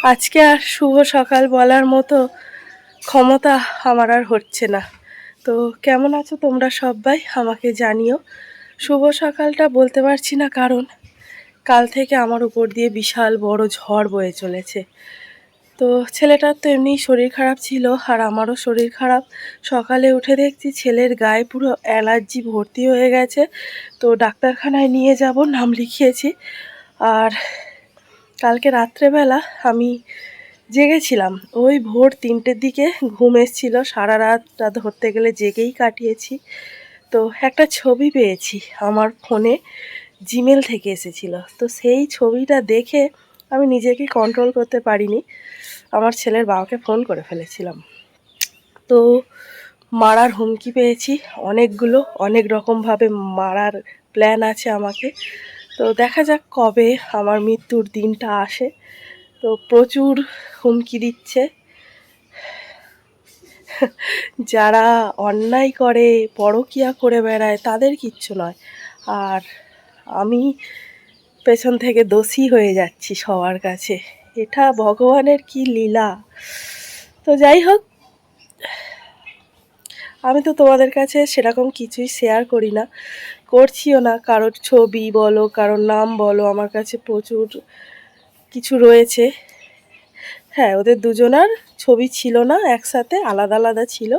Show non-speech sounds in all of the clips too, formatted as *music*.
আজকে আর শুভ সকাল বলার মতো ক্ষমতা আমার আর হচ্ছে না। তো কেমন আছো তোমরা সবাই? আমাকে জানিও। শুভ সকালটা বলতে পারছি না কারণ কাল থেকে আমার উপর দিয়ে বিশাল বড় ঝড় বয়ে চলেছে। তো ছেলেটার তো এমনি শরীর খারাপ ছিল আর আমারও শরীর খারাপ। সকালে উঠে দেখছি ছেলের গায়ে পুরো অ্যালার্জি ভর্তি হয়ে গেছে। তো ডাক্তারখানায় নিয়ে যাব, নাম লিখিয়েছি। আর কালকে রাত্রেবেলা আমি জেগেছিলাম। ওই ভোর তিনটের দিকে ঘুম এসছিল। সারা রাতটা ধরতে গেলে জেগেই কাটিয়েছি। তো একটা ছবি পেয়েছি আমার ফোনে, জিমেল থেকে এসেছিল। তো সেই ছবিটা দেখে আমি নিজেকে কন্ট্রোল করতে পারিনি। আমার ছেলের বাবাকে ফোন করে ফেলেছিলাম। তো মারার হুমকি পেয়েছি অনেকগুলো। অনেক রকমভাবে মারার প্ল্যান আছে আমাকে। তো দেখা যাক কবে আমার মৃত্যুর দিনটা আসে। তো প্রচুর হুমকি দিচ্ছে। যারা অন্যায় করে, পরকিয়া করে বেড়ায়, তাদের কিচ্ছু নয়। আর আমি পেছন থেকে দোষী হয়ে যাচ্ছি সবার কাছে। এটা ভগবানের কি লীলা? তো যাই হোক আমি তো তোমাদের কাছে সেরকম কিছুই শেয়ার করি না। করছিও না, কারোর ছবি বলো, কারোর নাম বলো, আমার কাছে প্রচুর কিছু রয়েছে। হ্যাঁ ওদের দুজনার ছবি ছিল না, একসাথে আলাদা আলাদা ছিল।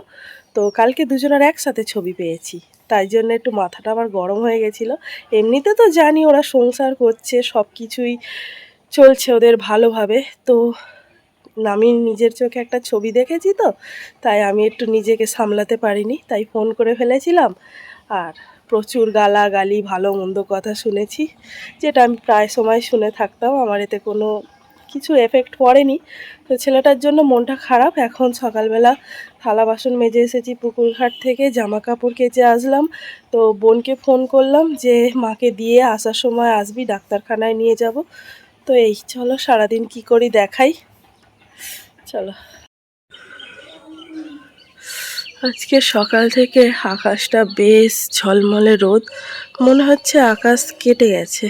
তো কালকে দুজনের একসাথে ছবি পেয়েছি। তাই জন্য একটু মাথাটা আমার গরম হয়ে গেছিল। এমনিতে তো জানি ওরা সংসার করছে সব কিছুই চলছে ওদের ভালোভাবে। তো আমি নিজের চোখে একটা ছবি দেখেছি তো, তাই আমি একটু নিজেকে সামলাতে পারিনি, তাই ফোন করে ফেলেছিলাম। আর প্রচুর গালাগালি, ভালো মন্দ কথা শুনেছি, যেটা আমি প্রায় সময় শুনে থাকতাম, আমার এতে কোনো কিছু এফেক্ট পড়েনি। তো ছেলেটার জন্য মনটা খারাপ, এখন সকালবেলা থালা বাসন মেজে এসেছি পুকুরঘাট থেকে জামা কাপড় কেচে আসলাম। তো বোনকে ফোন করলাম যে, মাকে দিয়ে আসার সময় আসবি, ডাক্তারখানায় নিয়ে যাব। তো এই, চলো সারাদিন কি করি দেখাই। চলো। আজকে সকাল থেকে আকাশটা বেশ ঝলমলে রোদ। মনে হচ্ছে আকাশ কেটে গেছে।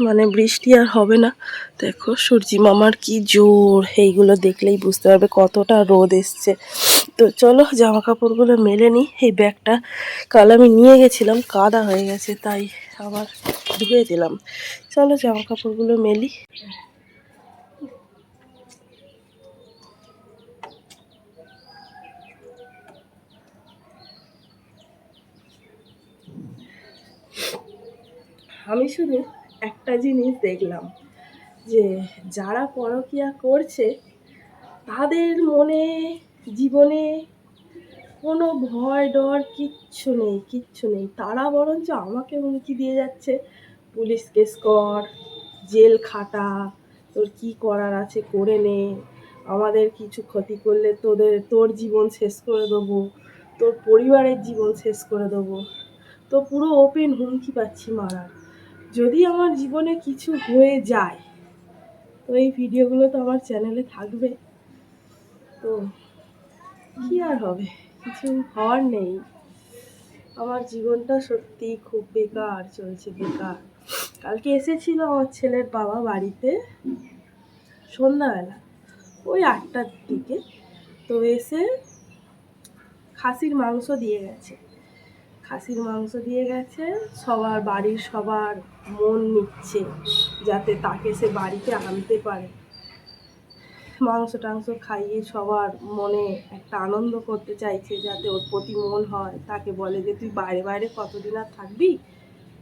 মানে বৃষ্টি আর হবে না। দেখো, সূর্যি মামার কি জোর। এইগুলো দেখলেই বুঝতে পারবে কতটা রোদ এসছে। তো চলো জামা কাপড়গুলো মেলে নিই। এই ব্যাগটা কাল আমি নিয়ে গেছিলাম, কাদা হয়ে গেছে, তাই আবার ধুয়ে দিলাম। চলো জামা কাপড়গুলো মেলি। আমি শুধু একটা জিনিস দেখলাম যে যারা পরকিয়া করছে, তাদের মনে, জীবনে কোনো ভয় ডর কিচ্ছু নেই কিচ্ছু নেই। তারা বরঞ্চ আমাকে হুমকি দিয়ে যাচ্ছে, পুলিশ কেস কর, জেল খাটা, তোর কি করার আছে করে নে, আমাদের কিছু ক্ষতি করলে তোদের, তোর জীবন শেষ করে দেবো, তোর পরিবারের জীবন শেষ করে দেবো। তো পুরো ওপেন হুমকি পাচ্ছি মারার। যদি আমার জীবনে কিছু হয়ে যায়, তো এই ভিডিওগুলো তো আমার চ্যানেলে থাকবে। তো কি আর হবে? কিছু হওয়ার নেই। আমার জীবনটা সত্যি খুব বেকার, চলছে বেকার। কালকে এসেছিল আমার ছেলের বাবা বাড়িতে সন্ধ্যাবেলা, ওই আটটার দিকে। তো এসে খাসির মাংস দিয়ে গেছে। খাসির মাংস দিয়ে গেছে, সবার বাড়ির সবার মন নিচ্ছে যাতে তাকে সে বাড়িতে আনতে পারে। মাংস টাংস খাইয়ে সবার মনে একটা আনন্দ করতে চাইছে যাতে ওর প্রতি মন হয়। তাকে বলে যে, তুই বাইরে বাইরে কতদিন আর থাকবি?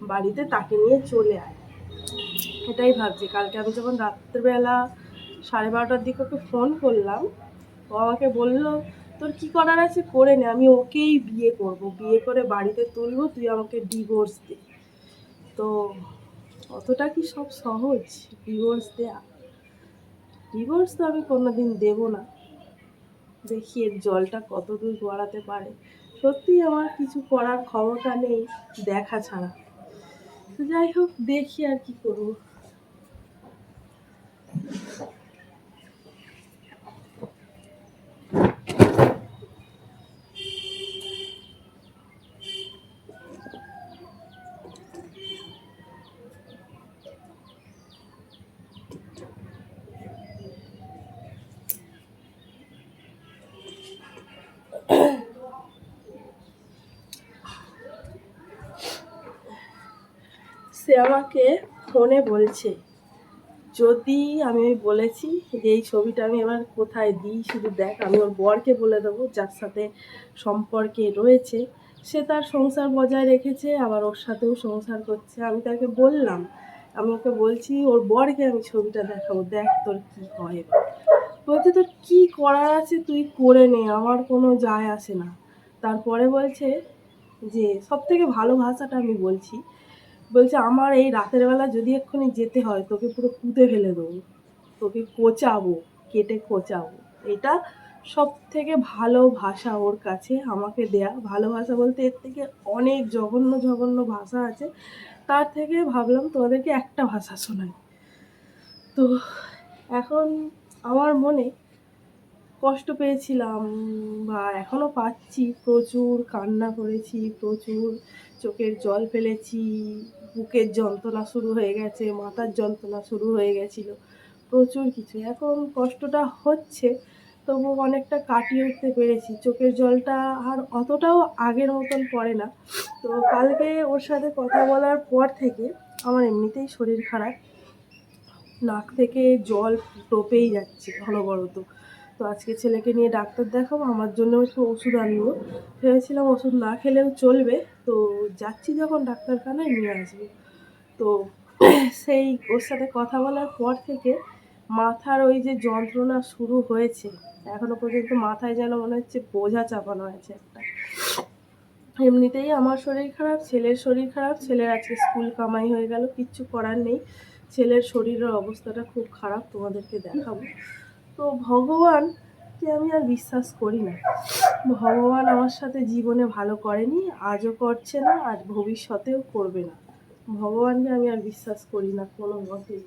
বাড়িতে তাকে নিয়ে চলে আয়। এটাই ভাবছি। কালকে আমি যখন রাত্রেবেলা সাড়ে বারোটার দিকে ওকে ফোন করলাম, ও আমাকে বলল, তোর কি করার আছে? করে নে। আমি ওকেই বিয়ে করব। বিয়ে করে বাড়িতে তুলবো। তুই আমাকে ডিভোর্স দে। তো অতটা কি সব সহজ? ডিভোর্স দেয়া। ডিভোর্স তো আমি কোনো দিন দেবো না। দেখি এর জলটা কত দূর গড়াতে পারে। সত্যি আমার কিছু করার ক্ষমতা নেই দেখা ছাড়া। তো যাই হোক, দেখি আর কি করব। সে আমাকে ফোনে বলছে, যদি আমি বলেছি যে এই ছবিটা আমি এবার কোথায় দিই, শুধু দেখ, আমি ওর বরকে বলে দেবো, যার সাথে সম্পর্কে রয়েছে, সে তার সংসার বজায় রেখেছে, আবার ওর সাথেও সংসার করছে। আমি তাকে বললাম, আমি ওকে বলছি, ওর বরকে আমি ছবিটা দেখাবো, দেখ তোর কী হয় বলছে, তোর কী করার আছে তুই করে নে, আমার কোনো যায় আসে না। তারপরে বলছে যে সব থেকে ভালো ভাষাটা আমি বলছি বলছে, আমার এই রাতের বেলা যদি এক্ষুনি যেতে হয়, তোকে পুরো পুঁতে ফেলে দেবো। তোকে কোচাবো, কেটে কোচাবো। এটা সব থেকে ভালো ভাষা ওর কাছে আমাকে দেয়া। ভালো ভাষা বলতে এর থেকে অনেক জঘন্য জঘন্য ভাষা আছে। তার থেকে ভাবলাম তোমাদেরকে একটা ভাষা শোনাই। তো এখন আমার মনে কষ্ট পেয়েছিলাম বা এখনও পাচ্ছি। প্রচুর কান্না করেছি, প্রচুর চোখের জল ফেলেছি। বুকের যন্ত্রণা শুরু হয়ে গেছে, মাথার যন্ত্রণা শুরু হয়ে গেছিল, প্রচুর কিছু। এখন কষ্টটা হচ্ছে, তবু অনেকটা কাটিয়ে উঠতে পেরেছি। চোখের জলটা আর অতটাও আগের মতন পড়ে না। তো কালকে ওর সাথে কথা বলার পর থেকে আমার এমনিতেই শরীর খারাপ। নাক থেকে জল টোপেই যাচ্ছে অনবরত তো আজকে ছেলেকে নিয়ে ডাক্তার দেখাবো, আমার জন্য একটু ওষুধ আনব। ভেবেছিলাম ওষুধ না খেলেও চলবে, তো যাচ্ছি যখন ডাক্তারখানায়, নিয়ে আসব। তো *clears throat* সেই ওর সাথে কথা বলার পর থেকে মাথার ওই যে যন্ত্রণা শুরু হয়েছে, এখনও পর্যন্ত মাথায় যেন মনে হচ্ছে বোঝা চাপানো হয়েছে একটা। এমনিতেই আমার শরীর খারাপ, ছেলের শরীর খারাপ, ছেলের আজকে স্কুল কামাই হয়ে গেল, কিচ্ছু করার নেই। ছেলের শরীরের অবস্থাটা খুব খারাপ, তোমাদেরকে দেখাবো। তো ভগবানকে আমি আর বিশ্বাস করি না। ভগবান আমার সাথে জীবনে ভালো করেনি, আজও করছে না আর ভবিষ্যতেও করবে না। ভগবানকে আমি আর বিশ্বাস করি না কোনো মতেই।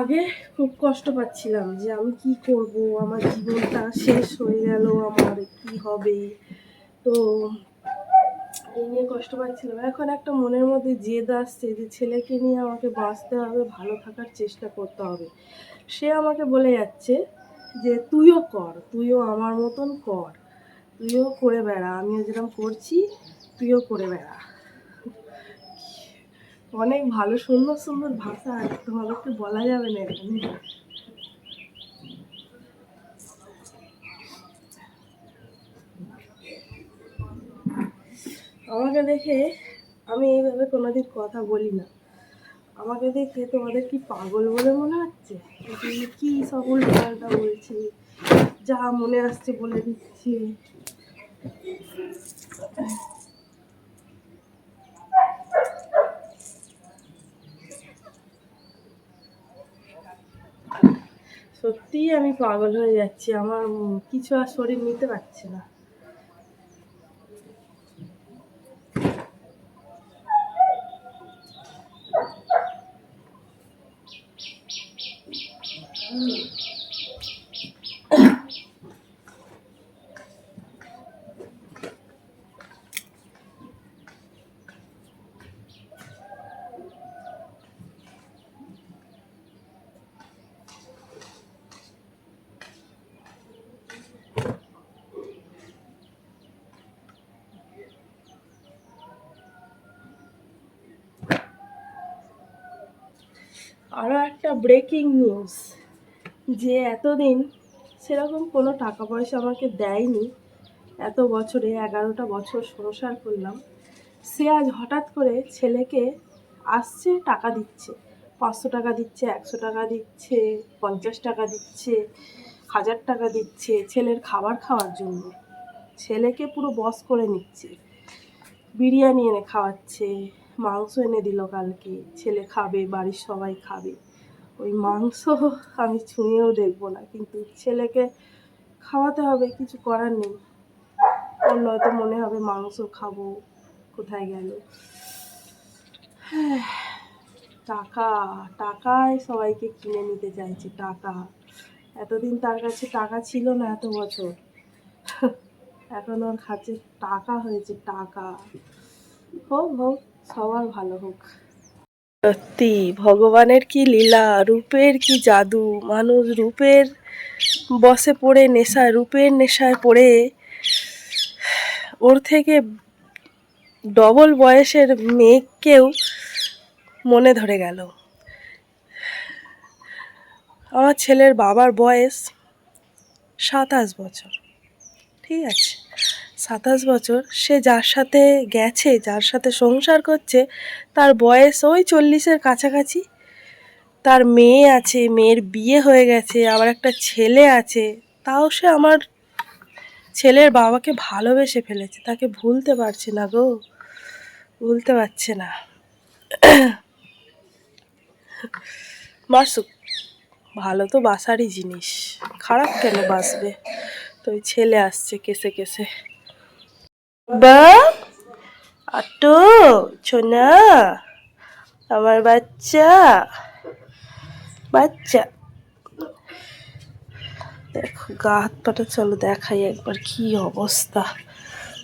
আগে খুব কষ্ট পাচ্ছিলাম যে আমি কি করব? আমার জীবনটা শেষ হয়ে গেল, আমার কি হবে? তো এই নিয়ে কষ্ট পাচ্ছিলাম। এখন একটা মনের মধ্যে জেদ আসছে যে ছেলেকে নিয়ে আমাকে বাঁচতে হবে, ভালো থাকার চেষ্টা করতে হবে। সে আমাকে বলে যাচ্ছে যে, তুইও কর, তুইও আমার মতন কর। তুইও করে বেড়া, আমিও যেরকম করছি, তুইও করে বেড়া। অনেক ভালো সুন্দর সুন্দর ভাষা তোমাদেরকে বলা যাবে না এখানে। আমাকে দেখে আমি এইভাবে কোনোদিন কথা বলি না। আমাকে দেখে তোমাদের কি পাগল বলে মনে হচ্ছে? কি সব উল্টাপাল্টা বলছি? যা মনে আসছে বলে দিচ্ছি। সত্যিই আমি পাগল হয়ে যাচ্ছি আমার কিছু আর শরীর নিতে পারছে না। আরও একটা ব্রেকিং নিউজ যে এতদিন সেরকম কোনো টাকা পয়সা আমাকে দেয়নি। এত বছরে, এগারোটা বছর সংসার করলাম। সে আজ হঠাৎ করে ছেলেকে আসছে, টাকা দিচ্ছে। পাঁচশো টাকা দিচ্ছে, একশো টাকা দিচ্ছে, পঞ্চাশ টাকা দিচ্ছে, হাজার টাকা দিচ্ছে ছেলের খাবার খাওয়ার জন্য। ছেলেকে পুরো বস করে নিচ্ছে। বিরিয়ানি এনে খাওয়াচ্ছে মাংস এনে দিল কালকে। ছেলে খাবে, বাড়ির সবাই খাবে। ওই মাংস আমি ছুঁয়েও দেখব না, কিন্তু ছেলেকে খাওয়াতে হবে, কিছু করার নেই। ওর নয়তো মনে হবে মাংস খাব, কোথায় গেল? টাকা টাকায় সবাইকে কিনে নিতে চাইছে, টাকা। এতদিন তার কাছে টাকা ছিল না এত বছর। এখন ওর কাছে টাকা হয়েছে, টাকা। হোক হোক। সবার ভালো হোক। সত্যি, ভগবানের কি লীলা, রূপের কি জাদু, মানুষ রূপের বসে পড়ে নেশায়, রূপের নেশায় পড়ে, ওর থেকে ডবল বয়সের মেয়েকেও মনে ধরে গেল। আমার ছেলের বাবার বয়স সাতাশ বছর। ঠিক আছে। সাতাশ বছর সে যার সাথে গেছে, যার সাথে সংসার করছে, তার বয়স ওই চল্লিশের কাছাকাছি। তার মেয়ে আছে, মেয়ের বিয়ে হয়ে গেছে, আবার একটা ছেলে আছে। তাও সে আমার ছেলের বাবাকে ভালোবেসে ফেলেছে। তাকে ভুলতে পারছে না গো, ভুলতে পারছে না। বাসুক ভালো তো বাসারই জিনিস। খারাপ কেন বাসবে তো ওই ছেলে আসছে কেসে কেসে। বা আটো ছোনা আমার বাচ্চা বাচ্চা। দেখো গা হাত পাটা চলো দেখাই একবার কি অবস্থা।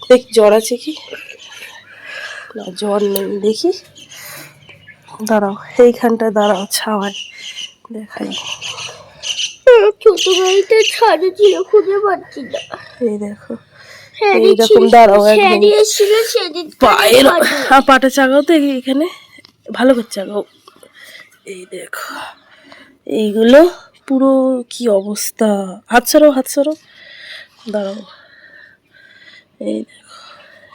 দেখ জ্বর আছে কি? না জ্বর নেই দেখি। দাঁড়াও এইখানটা দাঁড়াও ছাওয়ায় দেখাই। ছোট গাড়িতে ছাড়ে ছিল খুঁজে পাচ্ছি না। এই দেখো। এইরকম ছিল- দাঁড়াও সেদিন পায়ের হ্যাঁ পাটা চাগাও তো এখানে। ভালো করে চাগাও এই দেখো এইগুলো পুরো কি অবস্থা? হাত সরো হাত সরো দাঁড়াও। এই দেখো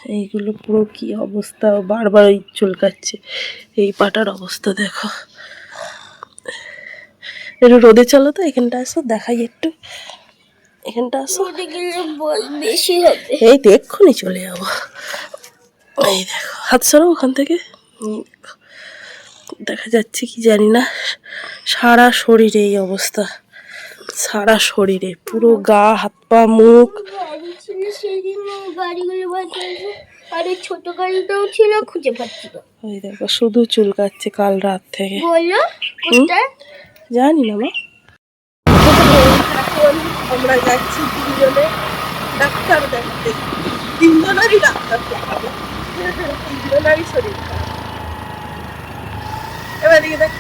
এইগুলো পুরো কি অবস্থা? বারবার ওই চুলকাচ্ছে। এই পাটার অবস্থা দেখো। একটু রোদে চলো তো এখানটা আসো দেখাই একটু। এখানটা বেশি হবে। এই তো এক্ষুনি চলে যাব। এই দেখো হাত সরো ওখান থেকে। দেখা যাচ্ছে কি জানি না। সারা শরীরে এই অবস্থা। সারা শরীরে পুরো গা হাত পা মুখ। আর ছোট গাড়িটাও ছিল খুঁজে পাচ্ছি না। ওই দেখো শুধু চুলকাচ্ছে কাল রাত থেকে। জানি না মা। আমরা যাচ্ছি তিনজনে ডাক্তার দেখতে। তিনজনেরই ডাক্তার দেখাবো। তিনজনেরই শরীর খারাপ। এবার দিকে দেখ।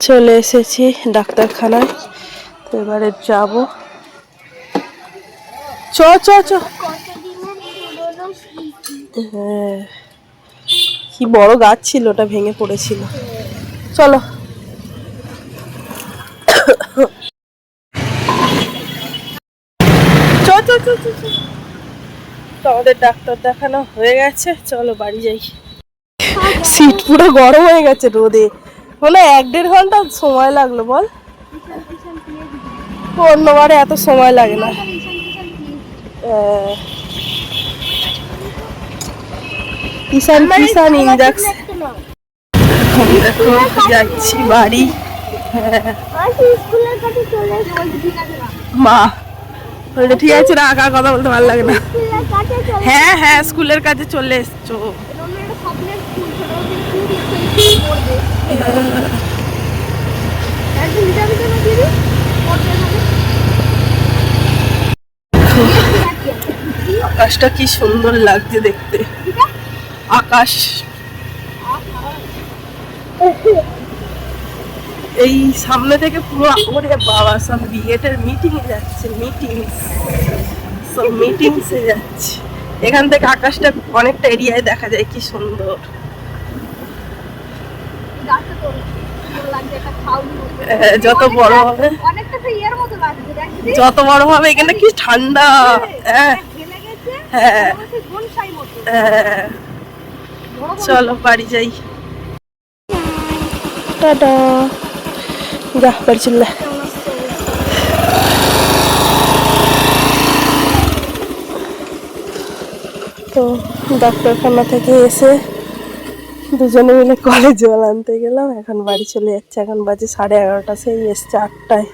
চলে এসেছি ডাক্তারখানায়। তো এবারে যাব। চ চ চ কতদিনের পুরনো স্মৃতি হ্যাঁ কি বড় গাছ ছিল, ওটা ভেঙে পড়েছিল। চলো। আমাদের ডাক্তার দেখানো হয়ে গেছে, চলো বাড়ি যাই। সিট পুরো গরম হয়ে গেছে রোদে। মানে এক দেড় ঘণ্টা সময় লাগল, বল। অন্যবারে এত সময় লাগে না। কিষান কিষান ইঞ্জাকশন দেখো যাচ্ছি বাড়ি। মা বলছে ঠিক আছে না আঁকা কথা বলতে ভালো লাগে না। হ্যাঁ হ্যাঁ স্কুলের কাছে চলে এসছো। আকাশটা কি সুন্দর লাগছে দেখতে। আকাশ। এই সামনে থেকে পুরো ওরে বাবা সব বিএটের মিটিং এ যাচ্ছে মিটিং সব মিটিংসে যাচ্ছে। এখান থেকে আকাশটা অনেকটা এরিয়ায় দেখা যায় কি সুন্দর। আহ, যত বড় হবে। যত বড় হবে এখানে কি ঠান্ডা। হ্যাঁ হ্যাঁ সেই বনসাই মতো হ্যাঁ বড় বড় চলো, বাড়ি যাই। টাটা। যা বাড়ি চললে তো ডাক্তারখানা থেকে এসে দুজনে মিলে কলে জল আনতে গেলাম। এখন বাড়ি চলে যাচ্ছে। এখন বাজে সাড়ে এগারোটা, সেই এসছে আটটায়।